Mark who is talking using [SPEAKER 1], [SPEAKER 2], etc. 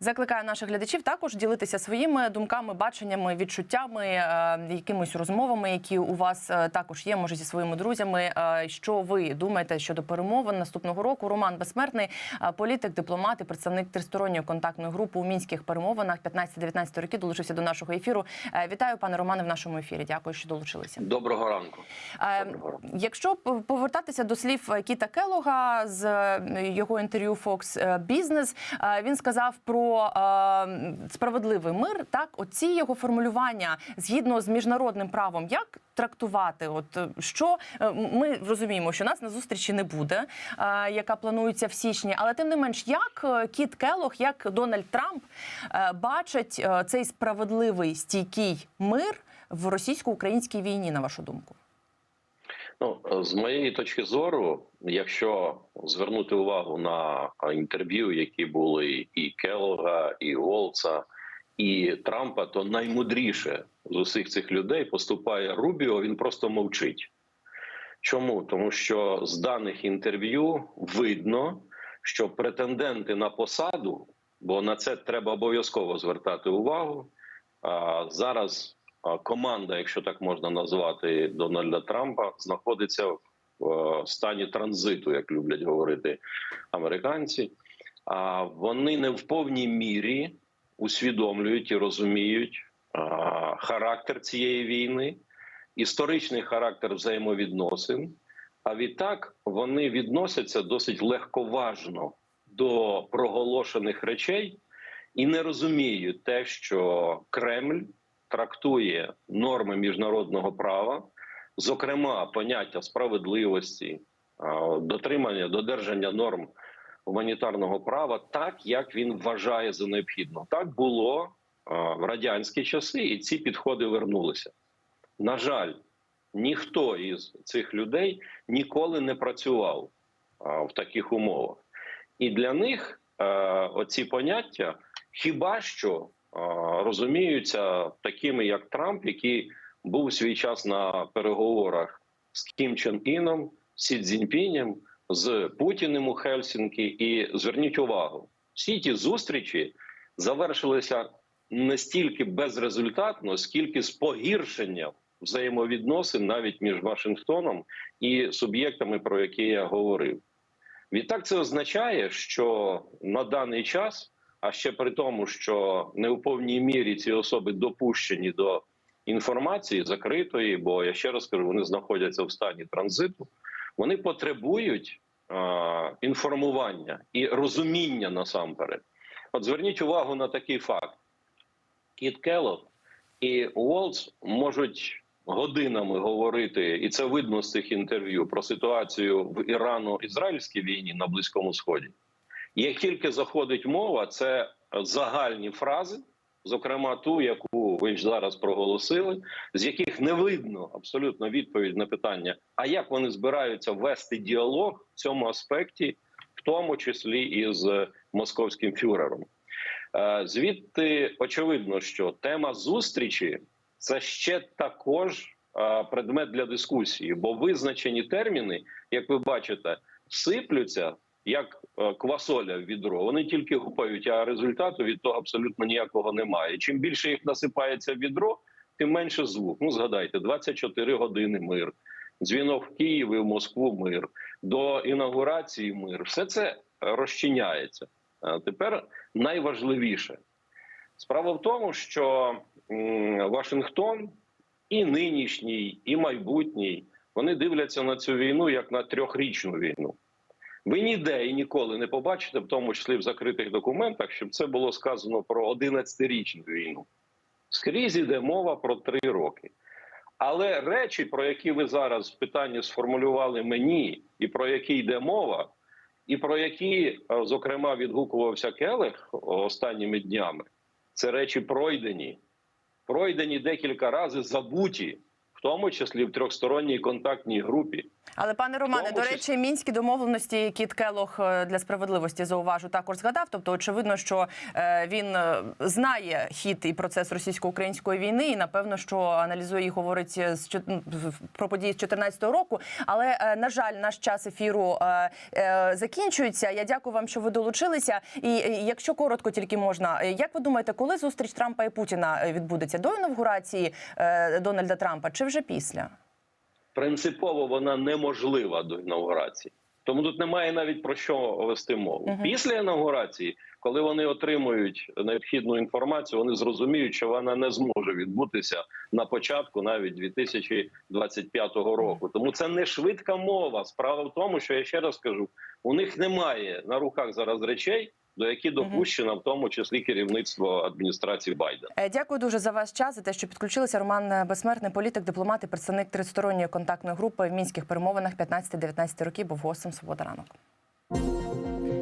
[SPEAKER 1] Закликаю наших глядачів також ділитися своїми думками, баченнями, відчуттями, е, якимись розмовами, які у вас е, також є, може зі своїми друзями. Е, Що ви думаєте щодо перемовин наступного року? Роман Безсмертний, політик, дипломат і представник тристоронньої контактної групи у мінських перемовинах 15-19 років долучився до нашого ефіру. Вітаю, пане Романе, в нашому ефірі. Дякую, що долучилися.
[SPEAKER 2] Доброго ранку. Доброго ранку.
[SPEAKER 1] Якщо повертатися до слів Кіта Келога з його інтерв'ю Fox Business, він сказав про е, справедливий мир. Так, оці його формулювання згідно з міжнародним правом, як трактувати? От е, що е, ми розуміємо, що нас на зустрічі не буде, е, яка планується в січні, але тим не менш, як е, Кіт Келог, як Дональд Трамп е, бачать цей справедливий стійкий мир в російсько-українській війні, на вашу думку?
[SPEAKER 2] Ну з моєї точки зору, якщо звернути увагу на інтерв'ю, які були і Келога, і Волца, і Трампа, то наймудріше з усіх цих людей поступає Рубіо. Він просто мовчить. Чому? Тому що з даних інтерв'ю видно, що претенденти на посаду, бо на це треба обов'язково звертати увагу. Зараз команда, якщо так можна назвати Дональда Трампа, знаходиться в е, стані транзиту, як люблять говорити американці. А вони не в повній мірі усвідомлюють і розуміють характер цієї війни, історичний характер взаємовідносин. А відтак вони відносяться досить легковажно до проголошених речей і не розуміють те, що Кремль трактує норми міжнародного права, зокрема поняття справедливості, дотримання, додержання норм гуманітарного права, так як він вважає за необхідно. Так було в радянські часи, і ці підходи вернулися. На жаль, ніхто із цих людей ніколи не працював в таких умовах. І для них е, оці поняття хіба що е, розуміються такими, як Трамп, який був свій час на переговорах з Кім Чен Іном, Сі Цзіньпінем, з Путіним у Хельсінкі. І зверніть увагу, всі ті зустрічі завершилися не стільки безрезультатно, скільки з погіршенням взаємовідносин навіть між Вашингтоном і суб'єктами, про які я говорив. Відтак це означає, що на даний час, а ще при тому, що не у повній мірі ці особи допущені до інформації закритої, бо я ще раз кажу, вони знаходяться в стані транзиту, вони потребують е, інформування і розуміння насамперед. От зверніть увагу на такий факт: Кіт Келлог і Уолтс можуть годинами говорити, і це видно з цих інтерв'ю про ситуацію в Ірано-Ізраїльській війні на Близькому Сході. І Як тільки заходить мова, це загальні фрази, зокрема ту, яку ви ж зараз проголосили, з яких не видно абсолютно відповідь на питання, а як вони збираються вести діалог в цьому аспекті, в тому числі із московським фюрером. Е, Звідти очевидно, що тема зустрічі це ще також е, предмет для дискусії, бо визначені терміни, як ви бачите, сиплються як е, квасоля в відро. Вони тільки гупають, а результату від того абсолютно ніякого немає. Чим більше їх насипається в відро, тим менше звук. Ну згадайте, 24 години мир, дзвінок в Київ і в Москву мир, до інаугурації мир. Все це розчиняється. А тепер найважливіше. Справа в тому, що Вашингтон і нинішній, і майбутній вони дивляться на цю війну як на трьохрічну війну. Ви ніде і ніколи не побачите, в тому числі в закритих документах, щоб це було сказано про 11-річну війну. Скрізь іде мова про три роки. Але речі, про які ви зараз в питанні сформулювали мені, і про які йде мова, і про які, е, зокрема, відгукувався Келех останніми днями, це речі пройдені, пройдені декілька разів, забуті, в тому числі в трьохсторонній контактній групі.
[SPEAKER 1] Але пане Романе, до речі, мінські домовленості Кіт Келох е, для справедливості зауважу також згадав. Тобто, очевидно, що е, він е, знає хід і процес російсько-української війни, і напевно, що аналізує і говорить з ну, про події з 2014 року. Але на жаль, наш час ефіру закінчується. Я дякую вам, що ви долучилися. І якщо коротко тільки можна, як ви думаєте, коли зустріч Трампа і Путіна відбудеться до інавгурації Дональда Трампа чи вже після?
[SPEAKER 2] Принципово вона неможлива до інаугурації. Тому тут немає навіть про що вести мову.
[SPEAKER 1] Мгм.
[SPEAKER 2] Після інаугурації, коли вони отримують необхідну інформацію, вони зрозуміють, що вона не зможе відбутися на початку навіть 2025 року. Тому це не швидка мова. Справа в тому, що я ще раз кажу: у них немає на руках зараз речей, до які допущено, в тому числі керівництво адміністрації Байдена.
[SPEAKER 1] Е, Дякую дуже за ваш час за те, що підключилися. Роман Безсмертний, політик, дипломат і представник тристоронньої контактної групи в мінських перемовинах 15-19 років. Був гостем Свобода ранок.